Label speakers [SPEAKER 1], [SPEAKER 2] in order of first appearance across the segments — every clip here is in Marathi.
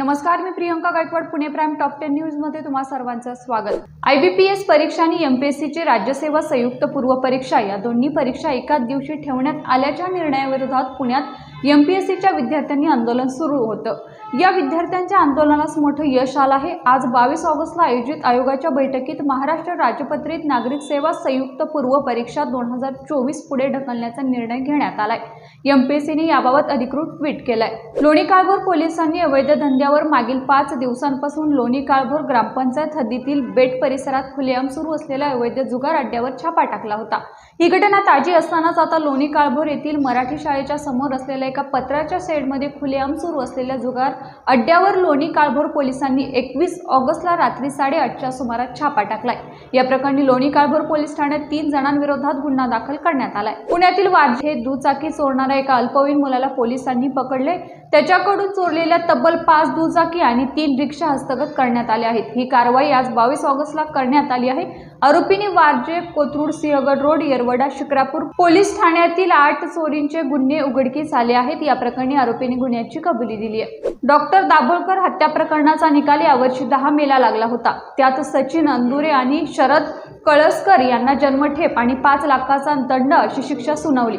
[SPEAKER 1] नमस्कार मी Priyanka Gaikwad Pune prime top ten न्यूजमध्ये तुम्हा सर्वांचं स्वागत. आयबीपीएस परीक्षा आणि एमपीएससीची राज्यसेवा संयुक्त पूर्व परीक्षा या दोन्ही परीक्षा एकाच दिवशी ठेवण्यात आल्याच्या निर्णयाविरोधात पुण्यात एमपीएससीच्या विद्यार्थ्यांनी आंदोलन सुरू होतं. या विद्यार्थ्यांच्या आंदोलनास मोठं यश आलं आहे. आज बावीस ऑगस्टला आयोजित आयोगाच्या बैठकीत महाराष्ट्र राजपत्रित नागरिक सेवा संयुक्त पूर्व परीक्षा दोन हजार चोवीस पुढे ढकलण्याचा निर्णय घेण्यात आलाय. एमपीएससीने याबाबत अधिकृत ट्विट केलंय. लोणी काळभोर पोलिसांनी अवैध धंद्यावर मागील पाच दिवसांपासून लोणी काळभोर ग्रामपंचायत हद्दीतील बेट परिसरात खुलेआम सुरू असलेल्या अवैध जुगार अड्ड्यावर छापा टाकला होता. ही घटना ताजी असतानाच आता लोणी काळभोर येथील मराठी शाळेच्या समोर असलेल्या एका पत्राच्या शेडमध्ये खुलेआम सुरू असलेल्या जुगार अड्ड्यावर लोणी काळभोर पोलिसांनी एकवीस ऑगस्टला रात्री साडेआठच्या सुमारास छापा टाकलाय. या प्रकरणी लोणी काळभोर पोलीस ठाण्यात तीन जणांविरोधात गुन्हा दाखल करण्यात आलाय. पुण्यातील वारजे हे दुचाकी चोरणाऱ्या एका अल्पवयीन मुलाला पोलिसांनी पकडले त्याच्याकडून चोरलेल्या तब्बल पाच दुचाकी आणि तीन रिक्षा हस्तगत करण्यात आल्या आहेत. ही कारवाई आज बावीस ऑगस्टला करण्यात आली आहे. आरोपीने वारजे कोथरूड सिंहगड रोड येरवडा शिक्रापूर पोलीस ठाण्यातील आठ चोरींचे गुन्हे उघडकीस आले आहेत या प्रकरणी आरोपींनी गुन्ह्याची कबुली दिली आहे. डॉक्टर दाभोळकर हत्या प्रकरणाचा निकाल यावर्षी दहा मेला लागला होता. त्यात सचिन अंदुरे आणि शरद कळसकर यांना जन्मठेप आणि पाच लाखाचा दंड अशी शिक्षा सुनावली.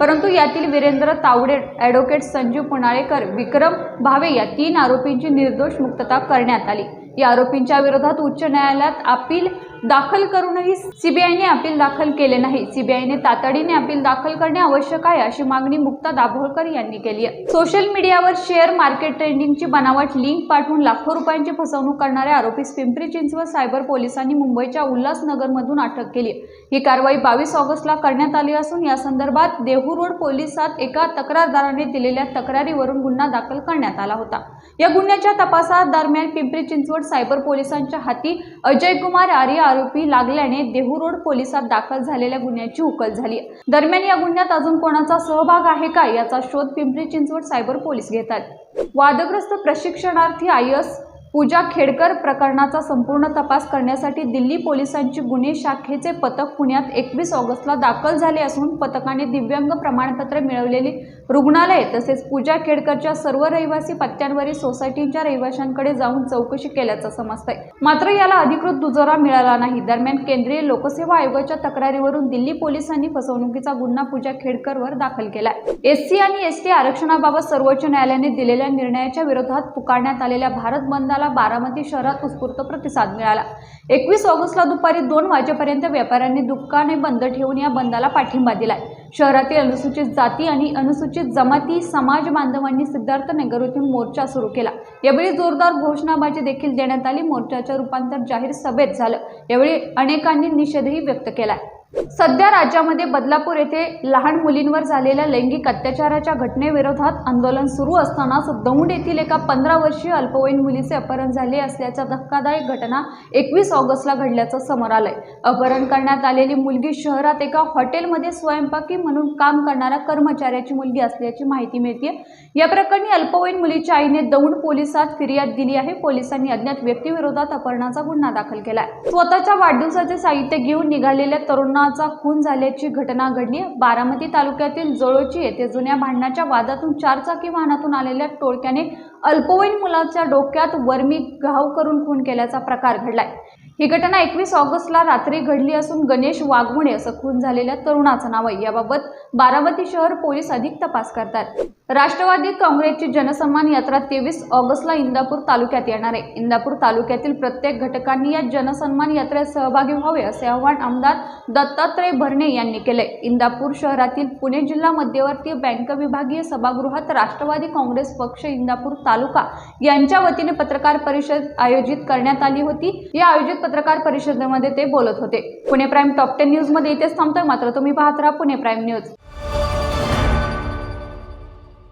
[SPEAKER 1] परंतु यातील वीरेंद्र तावडे ॲडव्होकेट संजीव पुनाळेकर विक्रम भावे या तीन आरोपींची निर्दोष मुक्तता करण्यात आली. या आरोपींच्या विरोधात उच्च न्यायालयात अपील दाखल करूनही सीबीआयने अपील दाखल केले नाही. सीबीआयने तातडीने अपील दाखल करणे आवश्यक आहे अशी मागणी मुक्ता दाभोळकर यांनी केली आहे. सोशल मीडियावर शेअर मार्केट ट्रेंडिंगची बनावट लिंक पाठवून लाखो रुपयांची फसवणूक करणाऱ्या आरोपी पिंपरी चिंचवड सायबर पोलिसांनी मुंबईच्या उल्हासनगरमधून अटक केली ही कारवाई बावीस ऑगस्टला करण्यात आली असून या संदर्भात देहू रोड पोलिसात एका तक्रारदाराने दिलेल्या तक्रारीवरून गुन्हा दाखल करण्यात आला होता. या गुन्ह्याच्या तपासादरम्यान पिंपरी चिंचवड सायबर पोलिसांच्या हाती अजय कुमार आर्य आरोपी लागल्याने देहू रोड पोलिसात दाखल झालेल्या गुन्ह्याची उकल झाली. दरम्यान या गुन्ह्यात अजून कोणाचा सहभाग आहे का याचा शोध पिंपरी चिंचवड सायबर पोलीस घेतात. वादग्रस्त प्रशिक्षणार्थी आयस पूजा खेडकर प्रकरणाचा संपूर्ण तपास करण्यासाठी दिल्ली पोलिसांची गुन्हे शाखेचे पथक पुण्यात एकवीस ऑगस्टला दाखल झाले असून पथकाने दिव्यांग प्रमाणपत्र मिळवलेली रुग्णालये तसेच पूजा खेडकरच्या सर्व रहिवासी पत्त्यांवरील सोसायटींच्या रहिवाशांकडे जाऊन चौकशी केल्याचं समजतंय. मात्र याला अधिकृत दुजोरा मिळाला नाही. दरम्यान केंद्रीय लोकसेवा आयोगाच्या तक्रारीवरून दिल्ली पोलिसांनी फसवणुकीचा गुन्हा पूजा खेडकरवर दाखल केलाय. एससी आणि एसटी आरक्षणाबाबत सर्वोच्च न्यायालयाने दिलेल्या निर्णयाच्या विरोधात पुकारण्यात आलेल्या भारत बंदाला बारामती शहरात उत्स्फूर्त प्रतिसाद मिळाला. एकवीस ऑगस्टला दुपारी दोन वाजेपर्यंत व्यापाऱ्यांनी दुकाने बंद ठेवून या बंदाला पाठिंबा दिलाय. शहरातील अनुसूचित जाती आणि अनुसूचित जमाती समाज बांधवांनी सिद्धार्थनगर येथून मोर्चा सुरू केला. यावेळी जोरदार घोषणाबाजी देखील देण्यात आली. मोर्चाचं रूपांतर जाहीर सभेत झालं. यावेळी अनेकांनी निषेधही व्यक्त केलाय. सध्या राज्यामध्ये बदलापूर येथे लहान मुलींवर झालेल्या लैंगिक अत्याचाराच्या घटनेविरोधात आंदोलन सुरू असतानाच दौंड येथील एका पंधरा वर्षीय अल्पवयीन मुलीचे अपहरण झाले असल्याच्या धक्कादायक घटना एकवीस ऑगस्टला घडल्याचं समोर आलंय. अपहरण करण्यात आलेली मुलगी शहरात एका हॉटेलमध्ये स्वयंपाकी म्हणून काम करणाऱ्या कर्मचाऱ्याची मुलगी असल्याची माहिती मिळते या प्रकरणी अल्पवयीन मुलीच्या आईने दौंड पोलिसात फिर्याद दिली आहे. पोलिसांनी अज्ञात व्यक्तीविरोधात अपहरणाचा गुन्हा दाखल केलाय. स्वतःच्या वाढदिवसाचे साहित्य घेऊन निघालेल्या तरुणाचा खून झाल्याची घटना घडली. बारामती तालुक्यातील जळोची येथे जुन्या भांडणाच्या वादातून चारचाकी वाहनातून आलेल्या टोळक्याने अल्पवयीन मुलाच्या डोक्यात वर्मी घाव करून खून केल्याचा प्रकार घडलाय. ही घटना एकवीस ऑगस्टला रात्री घडली असून गणेश वाघमुळे असं खून झालेल्या तरुणाचं नाव आहे. याबाबत बारामती शहर पोलीस अधिक तपास करतात. राष्ट्रवादी काँग्रेसची जनसन्मान यात्रा तेवीस ऑगस्टला इंदापूर तालुक्यात येणार आहे. इंदापूर तालुक्यातील प्रत्येक घटकांनी या जनसन्मान यात्रेत सहभागी व्हावे असे आवाहन आमदार दत्तात्रय भरणे यांनी केले इंदापूर शहरातील पुणे जिल्हा मध्यवर्ती बँक विभागीय सभागृहात राष्ट्रवादी काँग्रेस पक्ष इंदापूर तालुका यांच्या वतीने पत्रकार परिषद आयोजित करण्यात आली होती. या आयोजित पत्रकार परिषदेमध्ये ते बोलत होते. पुणे प्राईम टॉप टेन न्यूजमध्ये इथेच थांबतोय मात्र तुम्ही पाहत राहा पुणे प्राईम न्यूज.